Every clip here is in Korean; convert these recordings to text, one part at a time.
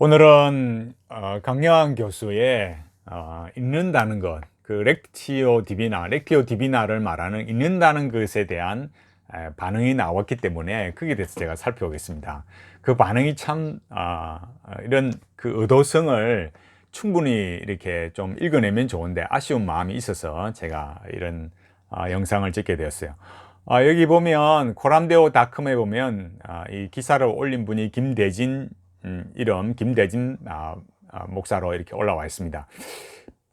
오늘은 어, 강영환 교수의 어, 읽는다는 것, 그 렉티오 디비나, 렉티오 디비나를 말하는 읽는다는 것에 대한 에, 반응이 나왔기 때문에 거기에 대해서 제가 살펴보겠습니다. 그 반응이 참 아, 어, 이런 그 의도성을 충분히 이렇게 좀 읽어내면 좋은데 아쉬운 마음이 있어서 제가 이런 아, 영상을 찍게 되었어요. 아, 여기 보면 코람데오 닷컴에 보면 아, 이 기사를 올린 분이 김대진 음, 이름 김대진 아, 아, 목사로 이렇게 올라와 있습니다.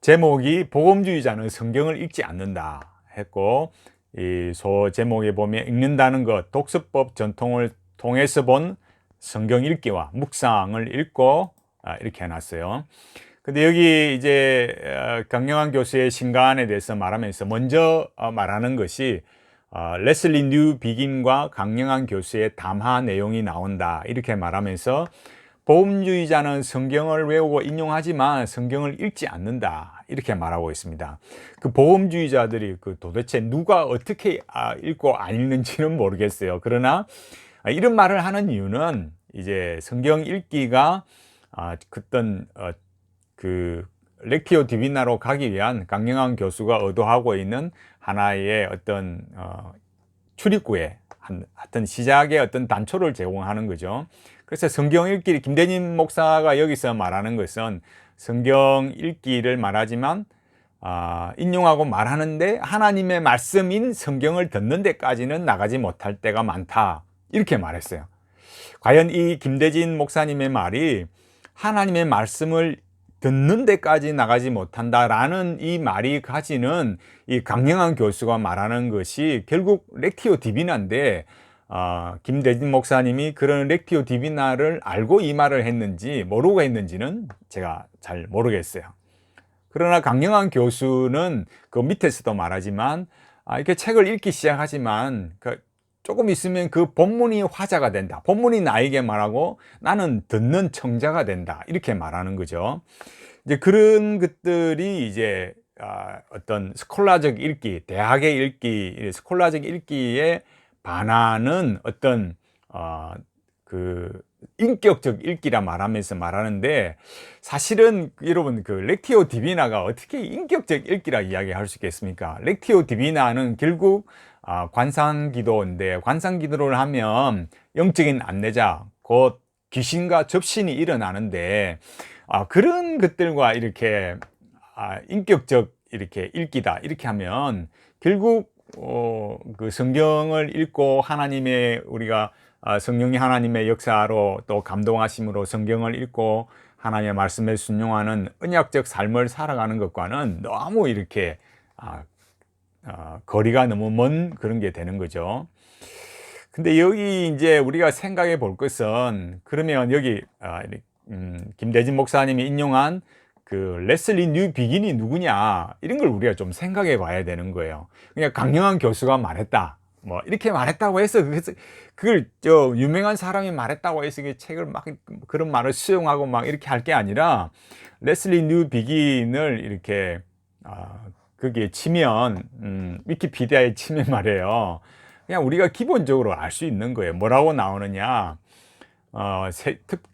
제목이 복음주의자는 성경을 읽지 않는다 했고 이 소 제목에 보면 읽는다는 것 독서법 전통을 통해서 본 성경 읽기와 묵상을 읽고 아, 이렇게 해놨어요. 근데 여기 이제 어, 강영환 교수의 신간에 대해서 말하면서 먼저 어, 말하는 것이 어, 레슬리 뉴 비긴과 강영환 교수의 담화 내용이 나온다 이렇게 말하면서 보험주의자는 성경을 외우고 인용하지만 성경을 읽지 않는다 이렇게 말하고 있습니다. 그 보험주의자들이 그 도대체 누가 어떻게 아, 읽고 안 읽는지는 모르겠어요. 그러나 아, 이런 말을 하는 이유는 이제 성경 읽기가 아, 그떤 어, 그 렉티오 디비나로 가기 위한 강영환 교수가 의도하고 있는 하나의 어떤 어, 출입구에 한, 하여튼 시작의 어떤 단초를 제공하는 거죠. 그래서 성경 읽기 김대님 목사가 여기서 말하는 것은 성경 읽기를 말하지만 아, 인용하고 말하는데 하나님의 말씀인 성경을 듣는 데까지는 나가지 못할 때가 많다. 이렇게 말했어요. 과연 이 김대진 목사님의 말이 하나님의 말씀을 듣는 데까지 나가지 못한다라는 이 말이 가지는 이 강영환 교수가 말하는 것이 결국 렉티오 디비나인데 어, 김대진 목사님이 그런 렉티오 디비나를 알고 이 말을 했는지 모르고 했는지는 제가 잘 모르겠어요. 그러나 강영환 교수는 그 밑에서도 말하지만 아, 이렇게 책을 읽기 시작하지만 그 조금 있으면 그 본문이 화자가 된다. 본문이 나에게 말하고 나는 듣는 청자가 된다. 이렇게 말하는 거죠. 이제 그런 것들이 이제 아, 어떤 스콜라적 읽기, 대학의 읽기, 스콜라적 읽기에 반하는 어떤 어, 그 인격적 읽기라 말하면서 말하는데 사실은 여러분 그 렉티오 디비나가 어떻게 인격적 읽기라 이야기할 수 있겠습니까? 렉티오 디비나는 결국 아, 관상기도인데 관상기도를 하면 영적인 안내자 곧 귀신과 접신이 일어나는데 아, 그런 것들과 이렇게 아, 인격적 이렇게 읽기다 이렇게 하면 결국 어, 그 성경을 읽고 하나님의 우리가 아, 성령이 하나님의 역사로 또 감동하심으로 성경을 읽고 하나님의 말씀에 순종하는 언약적 삶을 살아가는 것과는 너무 이렇게 아, 아, 거리가 너무 먼 그런 게 되는 거죠. 근데 여기 이제 우리가 생각해 볼 것은 그러면 여기 아, 음, 김대진 목사님이 인용한 그 레슬리 뉴 비긴이 누구냐 이런 걸 우리가 좀 생각해 봐야 되는 거예요. 그냥 강영환 교수가 말했다. 뭐 이렇게 말했다고 해서 그래서 그걸 저 유명한 사람이 말했다고 해서 그 책을 막 그런 말을 수용하고 막 이렇게 할 게 아니라 레슬리 뉴 비긴을 이렇게 아 거기에 치면 음, 위키피디아에 치면 말이에요. 그냥 우리가 기본적으로 알 수 있는 거예요. 뭐라고 나오느냐? 어,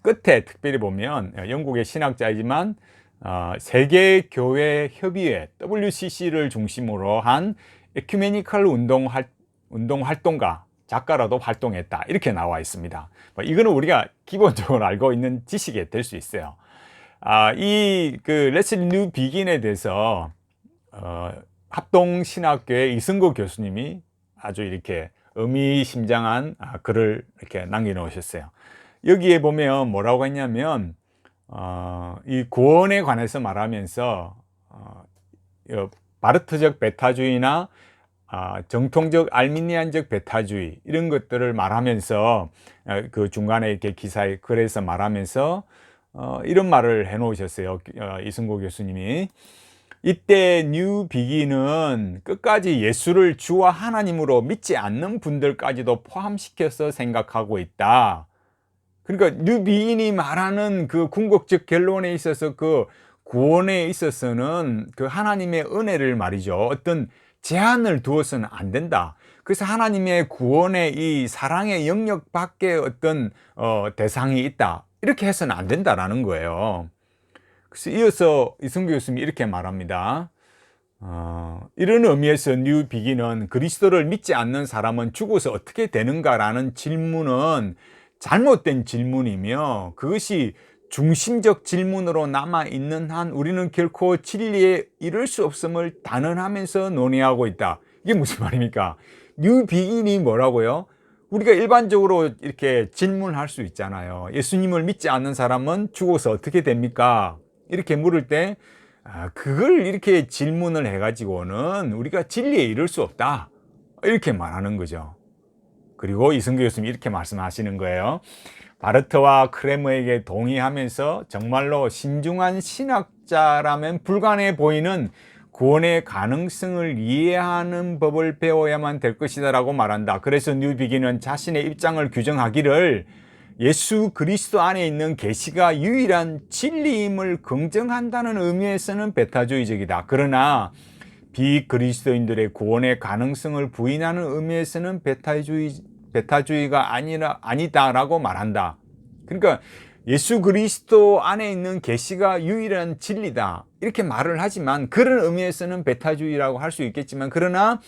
끝에 특별히 보면 영국의 신학자이지만 어, 세계교회 협의회 WCC를 중심으로 한 에큐메니컬 운동, 활, 운동 활동가 작가라도 활동했다 이렇게 나와 있습니다. 뭐 이거는 우리가 기본적으로 알고 있는 지식이 될 수 있어요. 아, 이그 레슬리 뉴 비긴에 대해서 어, 합동신학교의 이승구 교수님이 아주 이렇게 의미심장한 아, 글을 이렇게 남겨놓으셨어요. 여기에 보면 뭐라고 했냐면 어, 이 구원에 관해서 말하면서 어, 바르트적 베타주의나 아, 정통적 알미니안적 베타주의 이런 것들을 말하면서 어, 그 중간에 이렇게 기사에 글에서 말하면서 어, 이런 말을 해 놓으셨어요. 어, 이승고 교수님이 이때 뉴 비기는 끝까지 예수를 주와 하나님으로 믿지 않는 분들까지도 포함시켜서 생각하고 있다. 그러니까 뉴비인이 말하는 그 궁극적 결론에 있어서 그 구원에 있어서는 그 하나님의 은혜를 말이죠. 어떤 제한을 두어서는 안 된다. 그래서 하나님의 구원의 이 사랑의 영역 밖에 어떤 어, 대상이 있다. 이렇게 해서는 안 된다라는 거예요. 그래서 이어서 이승규 교수님이 이렇게 말합니다. 어, 이런 의미에서 뉴 비기는 그리스도를 믿지 않는 사람은 죽어서 어떻게 되는가라는 질문은 잘못된 질문이며 그것이 중심적 질문으로 남아 있는 한 우리는 결코 진리에 이를 수 없음을 단언하면서 논의하고 있다. 이게 무슨 말입니까? 뉴 비긴이 뭐라고요? 우리가 일반적으로 이렇게 질문할 수 있잖아요. 예수님을 믿지 않는 사람은 죽어서 어떻게 됩니까? 이렇게 물을 때 아, 그걸 이렇게 질문을 해가지고는 우리가 진리에 이를 수 없다. 이렇게 말하는 거죠. 그리고 이승규 교수님 이렇게 말씀하시는 거예요. 바르트와 크레머에게 동의하면서 정말로 신중한 신학자라면 불가능해 보이는 구원의 가능성을 이해하는 법을 배워야만 될 것이다 라고 말한다. 그래서 뉴비기는 자신의 입장을 규정하기를 예수 그리스도 안에 있는 계시가 유일한 진리임을 긍정한다는 의미에서는 베타주의적이다. 그러나 비그리스도인들의 구원의 가능성을 부인하는 의미에서는 베타주의 베타주의가 아니라 아니다라고 말한다. 그러니까 예수 그리스도 안에 있는 계시가 유일한 진리다. 이렇게 말을 하지만 그런 의미에서는 베타주의라고 할 수 있겠지만 그러나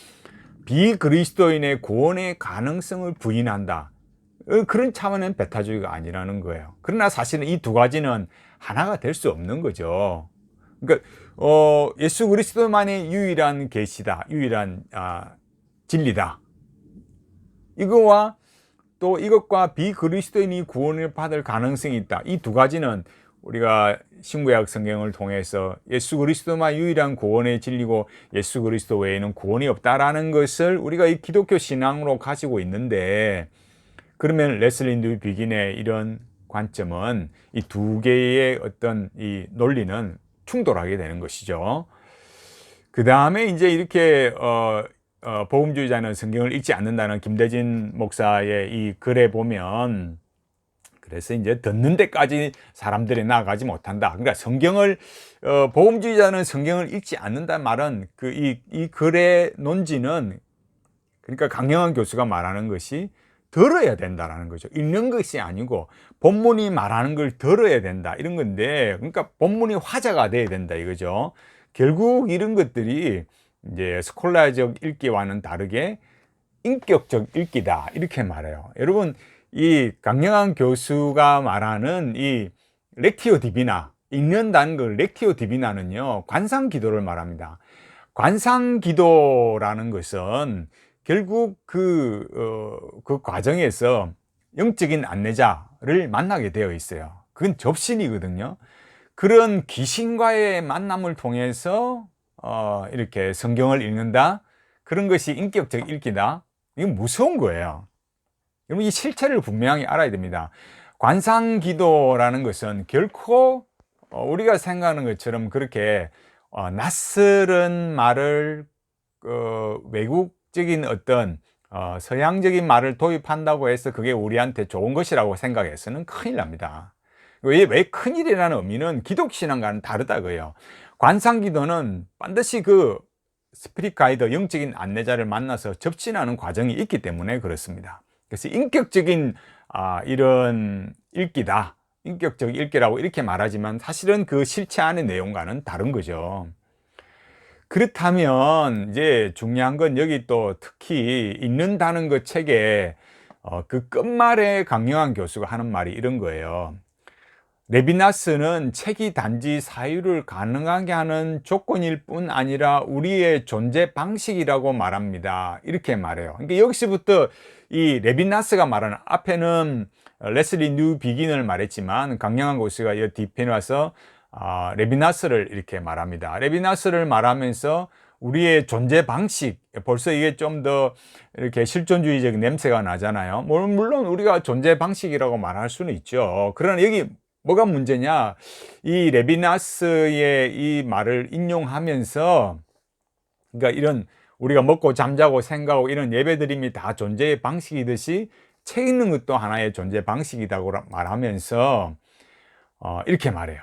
비그리스도인의 구원의 가능성을 부인한다. 어, 그런 차원은 베타주의가 아니라는 거예요. 그러나 사실은 이 두 가지는 하나가 될 수 없는 거죠. 그러니까 어, 예수 그리스도만의 유일한 계시다, 유일한 아, 진리다. 이거와 또 이것과 비그리스도인이 구원을 받을 가능성이 있다. 이 두 가지는 우리가 신구약 성경을 통해서 예수 그리스도만 유일한 구원의 진리고 예수 그리스도 외에는 구원이 없다라는 것을 우리가 이 기독교 신앙으로 가지고 있는데 그러면 레슬린 드 비긴의 이런 관점은 이 두 개의 어떤 이 논리는 충돌하게 되는 것이죠. 그 다음에 이제 이렇게 어, 어, 복음주의자는 성경을 읽지 않는다는 김대진 목사의 이 글에 보면 그래서 이제 듣는 데까지 사람들이 나아가지 못한다. 그러니까 성경을 어, 복음주의자는 성경을 읽지 않는다는 말은 그이이 글의 논지는 그러니까 강영환 교수가 말하는 것이 들어야 된다라는 거죠. 읽는 것이 아니고 본문이 말하는 걸 들어야 된다 이런 건데 그러니까 본문이 화자가 돼야 된다 이거죠. 결국 이런 것들이 이제 스콜라적 읽기와는 다르게 인격적 읽기다 이렇게 말해요. 여러분 이 강영환 교수가 말하는 이 렉티오 디비나 읽는다는 걸 렉티오 디비나는요 관상 기도를 말합니다. 관상 기도라는 것은 결국 그, 어, 그 과정에서 영적인 안내자를 만나게 되어 있어요. 그건 접신이거든요. 그런 귀신과의 만남을 통해서 어, 이렇게 성경을 읽는다. 그런 것이 인격적 읽기다. 이건 무서운 거예요. 여러분 이 실체를 분명히 알아야 됩니다. 관상 기도라는 것은 결코 어, 우리가 생각하는 것처럼 그렇게 어, 낯설은 말을 어, 외국적인 어떤 어, 서양적인 말을 도입한다고 해서 그게 우리한테 좋은 것이라고 생각해서는 큰일 납니다. 왜, 왜 큰일이라는 의미는 기독신앙과는 다르다고요. 관상기도는 반드시 그 스피릿 가이드, 영적인 안내자를 만나서 접진하는 과정이 있기 때문에 그렇습니다. 그래서 인격적인 아, 이런 읽기다. 인격적 읽기라고 이렇게 말하지만 사실은 그 실체 안의 내용과는 다른 거죠. 그렇다면 이제 중요한 건 여기 또 특히 읽는다는 것 책에 어, 그 끝말에 강영환 교수가 하는 말이 이런 거예요. 레비나스는 책이 단지 사유를 가능하게 하는 조건일 뿐 아니라 우리의 존재 방식이라고 말합니다. 이렇게 말해요. 그러니까 여기서부터 이 레비나스가 말하는 앞에는 레슬리 뉴 비긴을 말했지만 강영한 교수가 이 뒤편에 와서 아, 레비나스를 이렇게 말합니다. 레비나스를 말하면서 우리의 존재 방식 벌써 이게 좀 더 이렇게 실존주의적 냄새가 나잖아요. 물론 우리가 존재 방식이라고 말할 수는 있죠. 그러나 여기 뭐가 문제냐? 이 레비나스의 이 말을 인용하면서 그러니까 이런 우리가 먹고 잠자고 생각하고 이런 예배드림이 다 존재의 방식이듯이 책 읽는 것도 하나의 존재 방식이라고 말하면서 어, 이렇게 말해요.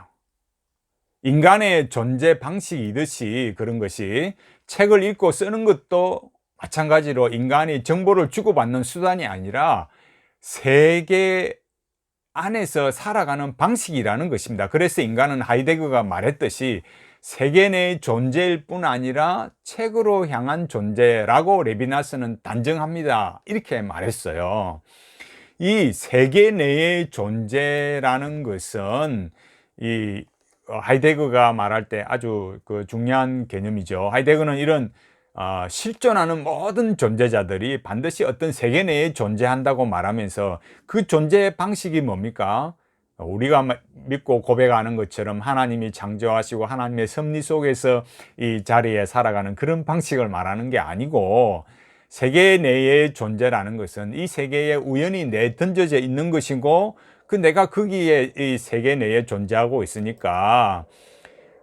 인간의 존재 방식이듯이 그런 것이 책을 읽고 쓰는 것도 마찬가지로 인간이 정보를 주고받는 수단이 아니라 세계 안에서 살아가는 방식이라는 것입니다. 그래서 인간은 하이데거가 말했듯이 세계 내의 존재일 뿐 아니라 책으로 향한 존재라고 레비나스는 단정합니다. 이렇게 말했어요. 이 세계 내의 존재라는 것은 이 하이데거가 말할 때 아주 그 중요한 개념이죠. 하이데거는 이런 어, 실존하는 모든 존재자들이 반드시 어떤 세계 내에 존재한다고 말하면서 그 존재 방식이 뭡니까? 우리가 믿고 고백하는 것처럼 하나님이 창조하시고 하나님의 섭리 속에서 이 자리에 살아가는 그런 방식을 말하는 게 아니고 세계 내의 존재라는 것은 이 세계에 우연히 내 던져져 있는 것이고 그 내가 거기에 이 세계 내에 존재하고 있으니까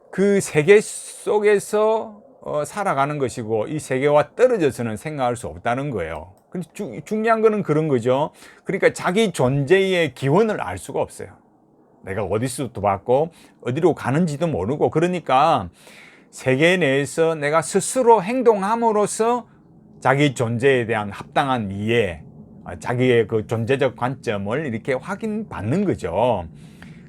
그 세계 속에서 어, 살아가는 것이고 이 세계와 떨어져서는 생각할 수 없다는 거예요. 근데 주, 중요한 거는 그런 거죠. 그러니까 자기 존재의 기원을 알 수가 없어요. 내가 어디서도 봤고 어디로 가는지도 모르고 그러니까 세계 내에서 내가 스스로 행동함으로써 자기 존재에 대한 합당한 이해, 아, 자기의 그 존재적 관점을 이렇게 확인받는 거죠.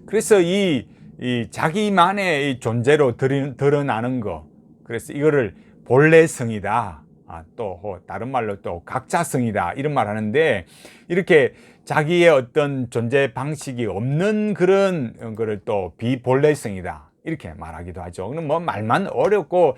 그래서 이, 이 자기만의 이 존재로 드러나는 거, 그래서 이거를 본래성이다. 아, 또 다른 말로 또 각자성이다 이런 말 하는데 이렇게 자기의 어떤 존재 방식이 없는 그런 거를 또 비본래성이다 이렇게 말하기도 하죠. 그럼 뭐 말만 어렵고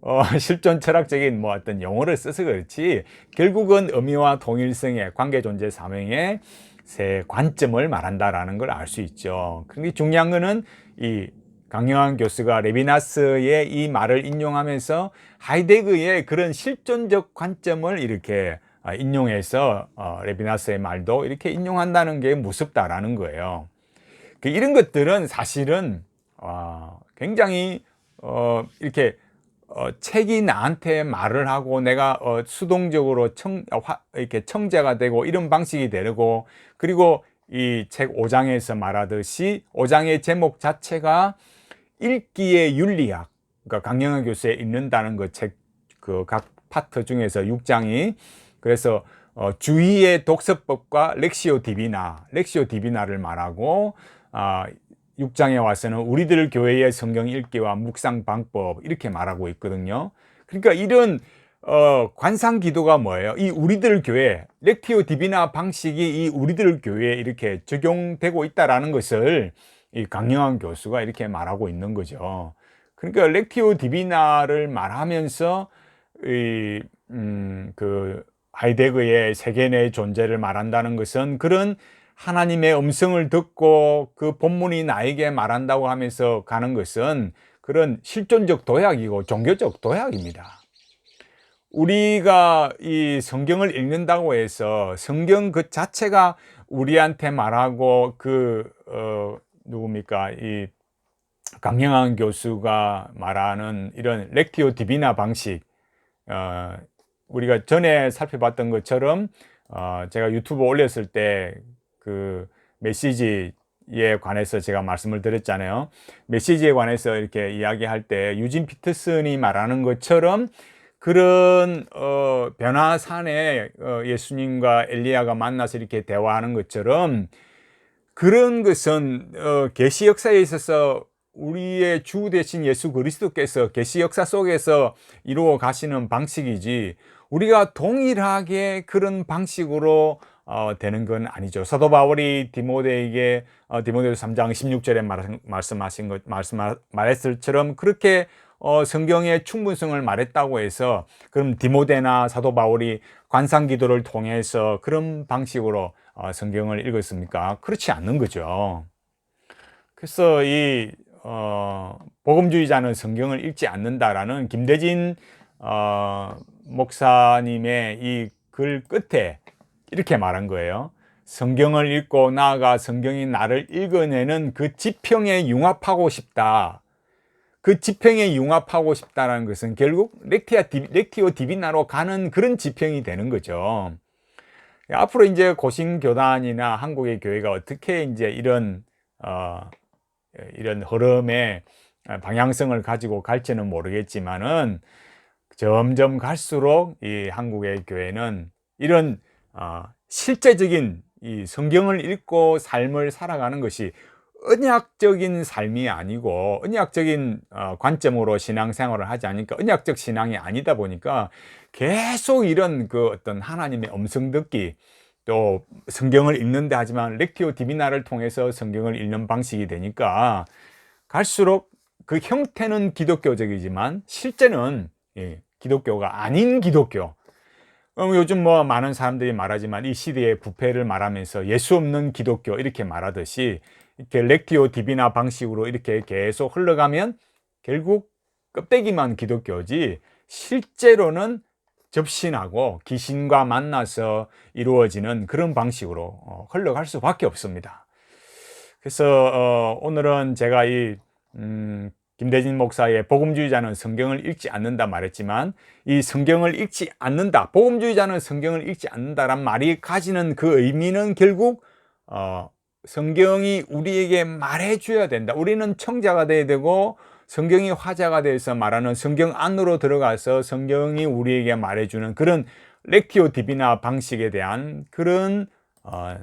어, 실존 철학적인 뭐 어떤 용어를 써서 그렇지 결국은 의미와 통일성의 관계 존재 사명의 세 관점을 말한다라는 걸 알 수 있죠. 그런데 중요한 거는 이 강영환 교수가 레비나스의 이 말을 인용하면서 하이데그의 그런 실존적 관점을 이렇게 아, 인용해서 어, 레비나스의 말도 이렇게 인용한다는 게 무섭다라는 거예요. 그 이런 것들은 사실은 어, 굉장히 어, 이렇게 책이 나한테 말을 하고 내가 수동적으로 청, 이렇게 청자가 되고 이런 방식이 되고 그리고 이 책 5장에서 말하듯이 5장의 제목 자체가 읽기의 윤리학, 그러니까 강영하 교수에 읽는다는 그 책 그 각 파트 중에서 6장이 그래서 어, 주의의 독서법과 렉시오 디비나, 렉시오 디비나를 말하고 아, 6장에 와서는 우리들 교회의 성경 읽기와 묵상 방법 이렇게 말하고 있거든요. 그러니까 이런 어, 관상 기도가 뭐예요? 이 우리들 교회, 렉티오 디비나 방식이 이 우리들 교회에 이렇게 적용되고 있다라는 것을 이 강영환 교수가 이렇게 말하고 있는 거죠. 그러니까 렉티오 디비나를 말하면서 이, 음, 그 하이데거의 세계 내 존재를 말한다는 것은 그런 하나님의 음성을 듣고 그 본문이 나에게 말한다고 하면서 가는 것은 그런 실존적 도약이고 종교적 도약입니다. 우리가 이 성경을 읽는다고 해서 성경 그 자체가 우리한테 말하고 그, 어, 누굽니까? 이 강영환 교수가 말하는 이런 렉티오 디비나 방식, 어, 우리가 전에 살펴봤던 것처럼 어, 제가 유튜브 올렸을 때 그 메시지에 관해서 제가 말씀을 드렸잖아요. 메시지에 관해서 이렇게 이야기할 때 유진 피터슨이 말하는 것처럼 그런 어, 변화산에 어, 예수님과 엘리야가 만나서 이렇게 대화하는 것처럼 그런 것은 어, 계시 역사에 있어서 우리의 주 대신 예수 그리스도께서 계시 역사 속에서 이루어 가시는 방식이지 우리가 동일하게 그런 방식으로 어, 되는 건 아니죠. 사도 바울이 디모데에게 어, 디모데서 3장 16절에 말, 말씀하신 것 말씀 말했을처럼 그렇게 어, 성경의 충분성을 말했다고 해서 그럼 디모데나 사도 바울이 관상 기도를 통해서 그런 방식으로 어, 성경을 읽었습니까? 그렇지 않는 거죠. 그래서 이 어, 복음주의자는 성경을 읽지 않는다라는 김대진 어, 목사님의 이 글 끝에 이렇게 말한 거예요. 성경을 읽고 나아가 성경이 나를 읽어내는 그 지평에 융합하고 싶다. 그 지평에 융합하고 싶다는 것은 결국 렉티아 렉티오 디비나로 가는 그런 지평이 되는 거죠. 앞으로 이제 고신 교단이나 한국의 교회가 어떻게 이제 이런 어, 이런 흐름의 방향성을 가지고 갈지는 모르겠지만은 점점 갈수록 이 한국의 교회는 이런 어, 실제적인 이 성경을 읽고 삶을 살아가는 것이 언약적인 삶이 아니고 언약적인 어, 관점으로 신앙생활을 하지 않으니까 언약적 신앙이 아니다 보니까 계속 이런 그 어떤 하나님의 음성 듣기 또 성경을 읽는다 하지만 렉티오 디비나를 통해서 성경을 읽는 방식이 되니까 갈수록 그 형태는 기독교적이지만 실제는 예, 기독교가 아닌 기독교. 어, 요즘 뭐 많은 사람들이 말하지만 이 시대의 부패를 말하면서 예수 없는 기독교 이렇게 말하듯이 이렇게 렉티오 디비나 방식으로 이렇게 계속 흘러가면 결국 껍데기만 기독교지 실제로는 접신하고 귀신과 만나서 이루어지는 그런 방식으로 어, 흘러갈 수밖에 없습니다. 그래서 어, 오늘은 제가 이 음, 김대진 목사의 복음주의자는 성경을 읽지 않는다 말했지만 이 성경을 읽지 않는다, 복음주의자는 성경을 읽지 않는다란 말이 가지는 그 의미는 결국 어, 성경이 우리에게 말해줘야 된다. 우리는 청자가 돼야 되고 성경이 화자가 돼서 말하는 성경 안으로 들어가서 성경이 우리에게 말해주는 그런 렉티오 디비나 방식에 대한 그런 어,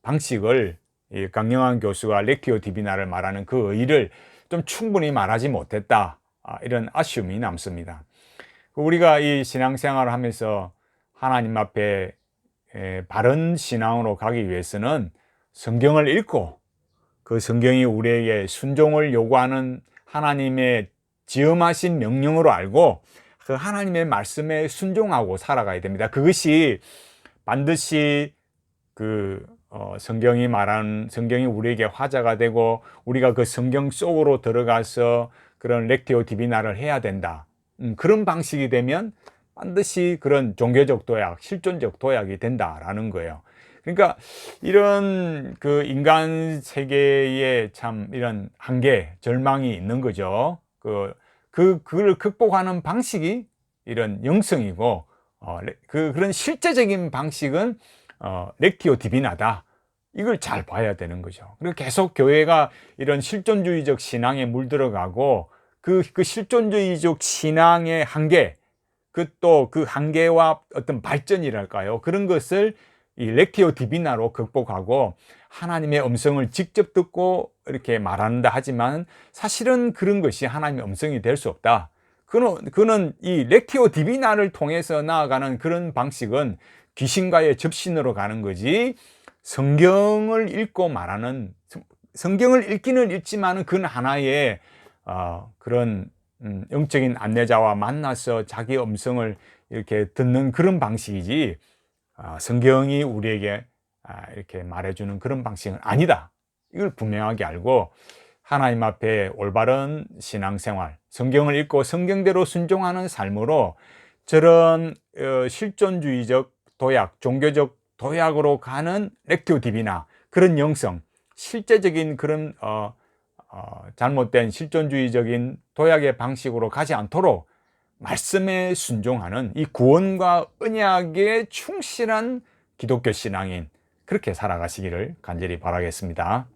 방식을 이 강영환 교수가 렉티오 디비나를 말하는 그 의의를 좀 충분히 말하지 못했다. 아, 이런 아쉬움이 남습니다. 우리가 이 신앙생활을 하면서 하나님 앞에 에, 바른 신앙으로 가기 위해서는 성경을 읽고 그 성경이 우리에게 순종을 요구하는 하나님의 지음하신 명령으로 알고 그 하나님의 말씀에 순종하고 살아가야 됩니다. 그것이 반드시 그 어, 성경이 말하는 성경이 우리에게 화자가 되고 우리가 그 성경 속으로 들어가서 그런 렉티오 디비나를 해야 된다. 음, 그런 방식이 되면 반드시 그런 종교적 도약, 실존적 도약이 된다라는 거예요. 그러니까 이런 그 인간 세계에 참 이런 한계, 절망이 있는 거죠. 그, 그, 그걸 극복하는 방식이 이런 영성이고, 어, 그, 그런 실제적인 방식은 어, 렉티오 디비나다. 이걸 잘 봐야 되는 거죠. 그리고 계속 교회가 이런 실존주의적 신앙에 물들어가고 그, 그 실존주의적 신앙의 한계, 그 또그 한계와 어떤 발전이랄까요. 그런 것을 이 렉티오 디비나로 극복하고 하나님의 음성을 직접 듣고 이렇게 말한다 하지만 사실은 그런 것이 하나님의 음성이 될 수 없다. 그는, 그는 이 렉티오 디비나를 통해서 나아가는 그런 방식은 귀신과의 접신으로 가는 거지 성경을 읽고 말하는 성경을 읽기는 읽지만은 그건 하나의 어, 그런 음, 영적인 안내자와 만나서 자기 음성을 이렇게 듣는 그런 방식이지 어, 성경이 우리에게 아, 이렇게 말해주는 그런 방식은 아니다. 이걸 분명하게 알고 하나님 앞에 올바른 신앙생활, 성경을 읽고 성경대로 순종하는 삶으로 저런 어, 실존주의적 도약, 종교적 도약으로 가는 디비나 그런 영성, 실제적인 그런 어, 어, 잘못된 실존주의적인 도약의 방식으로 가지 않도록 말씀에 순종하는 이 구원과 언약에 충실한 기독교 신앙인 그렇게 살아가시기를 간절히 바라겠습니다.